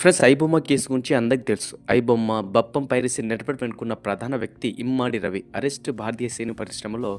Friends iBomma case గురించి అందరికి తెలుసు. ఐబొమ్మ బప్పం పైరసీ నెట్వర్క్ వెనుకున్న ప్రధాన వ్యక్తి ఇమ్మాడి రవి అరెస్ట్ భారతీయ సేను పరిశ్రమలో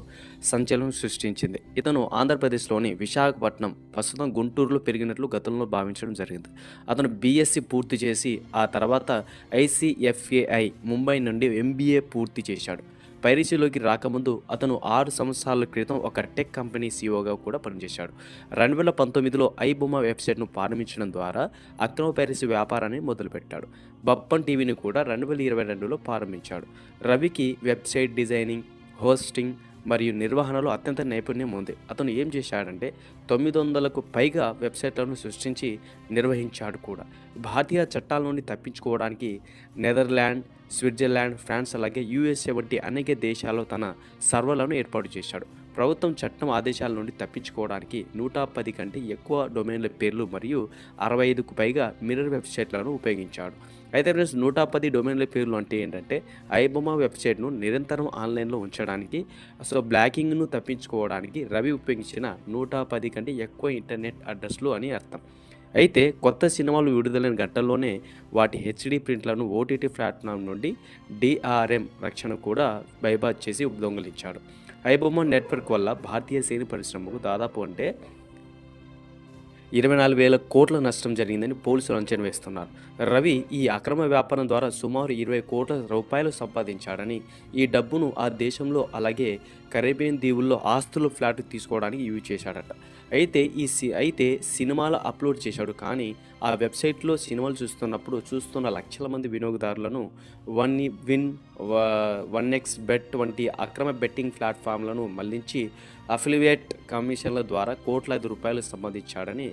సంచలనం సృష్టించింది. ఇతను ఆంధ్రప్రదేశ్లోని విశాఖపట్నం ప్రస్తుతం గుంటూరులో పెరిగినట్లు గతంలో భావించడం జరిగింది. అతను బీఎస్సీ పూర్తి చేసి ఆ తర్వాత ఐసీఎఫ్ఏఐ ముంబై నుండి ఎంబీఏ పూర్తి చేశాడు. పైరసీలోకి రాకముందు అతను ఆరు సంవత్సరాల క్రితం ఒక టెక్ కంపెనీ సీఈఓగా కూడా పనిచేశాడు. రెండు వేల పంతొమ్మిదిలో ఐబొమ్మ వెబ్సైట్ను ప్రారంభించడం ద్వారా అక్రమ పైరసీ వ్యాపారాన్ని మొదలుపెట్టాడు. బప్పన్ టీవీని కూడా రెండు వేల ఇరవై రెండులో ప్రారంభించాడు. రవికి వెబ్సైట్ డిజైనింగ్ హోస్టింగ్ మరియు నిర్వహణలో అత్యంత నైపుణ్యం ఉంది. అతను ఏం చేశాడంటే తొమ్మిది వందలకు పైగా వెబ్సైట్లను సృష్టించి నిర్వహించాడు కూడా. భారతీయ చట్టాల నుండి తప్పించుకోవడానికి నెదర్లాండ్ స్విట్జర్లాండ్ ఫ్రాన్స్ అలాగే యూఎస్ఏ వంటి అనేక దేశాల్లో తన సర్వర్లను ఏర్పాటు చేశాడు. ప్రభుత్వం చట్టం ఆదేశాల నుండి తప్పించుకోవడానికి నూట పది కంటే ఎక్కువ డొమైన్ల పేర్లు మరియు అరవై ఐదుకు పైగా మిర్రర్ వెబ్సైట్లను ఉపయోగించాడు. అయితే ఫ్రెండ్స్ నూట పది డొమైన్ల పేర్లు అంటే ఏంటంటే ఐబొమా వెబ్సైట్ను నిరంతరం ఆన్లైన్లో ఉంచడానికి అసలు బ్లాకింగ్ను తప్పించుకోవడానికి రవి ఉపయోగించిన నూట పది కంటే ఎక్కువ ఇంటర్నెట్ అడ్రస్లు అని అర్థం. అయితే కొత్త సినిమాలు విడుదలైన గంటల్లోనే వాటి హెచ్డి ప్రింట్లను ఓటీటీ ప్లాట్ఫామ్ నుండి డిఆర్ఎం రక్షణ కూడా బైబాద్ చేసి దొంగిలించాడు. ఐబొమ్మ నెట్వర్క్ వల్ల భారతీయ సినీ పరిశ్రమకు దాదాపు అంటే ఇరవై నాలుగు వేల కోట్ల నష్టం జరిగిందని పోలీసులు అంచనా వేస్తున్నారు. రవి ఈ అక్రమ వ్యాపారం ద్వారా సుమారు ఇరవై కోట్ల రూపాయలు సంపాదించాడని ఈ డబ్బును ఆ దేశంలో అలాగే కరేబియన్ దీవుల్లో ఆస్తులు ఫ్లాట్ తీసుకోవడానికి యూజ్ చేశాడట. అయితే ఈ సి అయితే సినిమాలు అప్లోడ్ చేశాడు కానీ ఆ వెబ్సైట్లో సినిమాలు చూస్తున్నప్పుడు చూస్తున్న లక్షల మంది వినియోగదారులను one win one X bet వంటి అక్రమ బెట్టింగ్ ప్లాట్ఫామ్లను మళ్ళించి అఫిలియేట్ కమిషన్ల ద్వారా కోట్లాది రూపాయలు సంపాదించాడని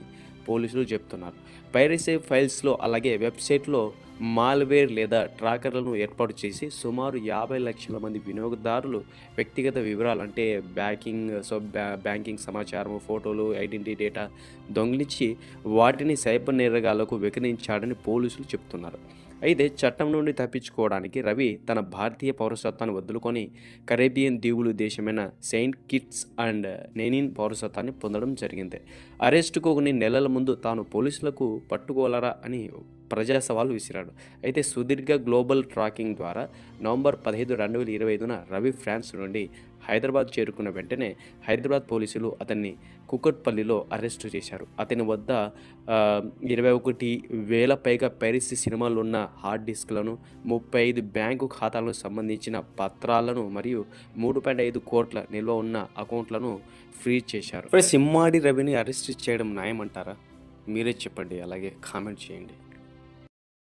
పోలీసులు చెప్తున్నారు. పైరసీ ఫైల్స్లో అలాగే వెబ్సైట్లో మాల్వేర్ లేదా ట్రాకర్లను ఏర్పాటు చేసి సుమారు యాభై లక్షల మంది వినియోగదారులు వ్యక్తిగత వివరాలు అంటే బ్యాంకింగ్ సో బ్యా బ్యాంకింగ్ సమాచారం ఫోటోలు ఐడెంటిటీ డేటా దొంగిలించి వాటిని సైబర్ నేరగాళ్ళకు వికరించాడని పోలీసులు చెప్తున్నారు. అయితే చట్టం నుండి తప్పించుకోవడానికి రవి తన భారతీయ పౌరసత్వాన్ని వదులుకొని కరేబియన్ దీవులు దేశమైన సెయింట్ కిట్స్ అండ్ నెనిన్ పౌరసత్వాన్ని పొందడం జరిగింది. అరెస్టుకు కొన్ని నెలల ముందు తాను పోలీసులకు పట్టుకోలరా అని ప్రజా సవాలు విసిరాడు. అయితే సుదీర్ఘ గ్లోబల్ ట్రాకింగ్ ద్వారా నవంబర్ పదిహేను రెండు వేల ఇరవై ఐదున రవి ఫ్రాన్స్ నుండి హైదరాబాద్ చేరుకున్న వెంటనే హైదరాబాద్ పోలీసులు అతన్ని కుకట్పల్లిలో అరెస్టు చేశారు. అతని వద్ద ఇరవై ఒకటి వేల పైగా పెరిస్ సినిమాలు ఉన్న హార్డ్ డిస్క్లను ముప్పై ఐదు బ్యాంకు ఖాతాలకు సంబంధించిన పత్రాలను మరియు మూడు పాయింట్ ఐదు కోట్ల నిల్వ ఉన్న అకౌంట్లను ఫ్రీజ్ చేశారు. సింహాడి సిమ్మాడి రవిని అరెస్ట్ చేయడం న్యాయమంటారా? మీరే చెప్పండి అలాగే కామెంట్ చేయండి.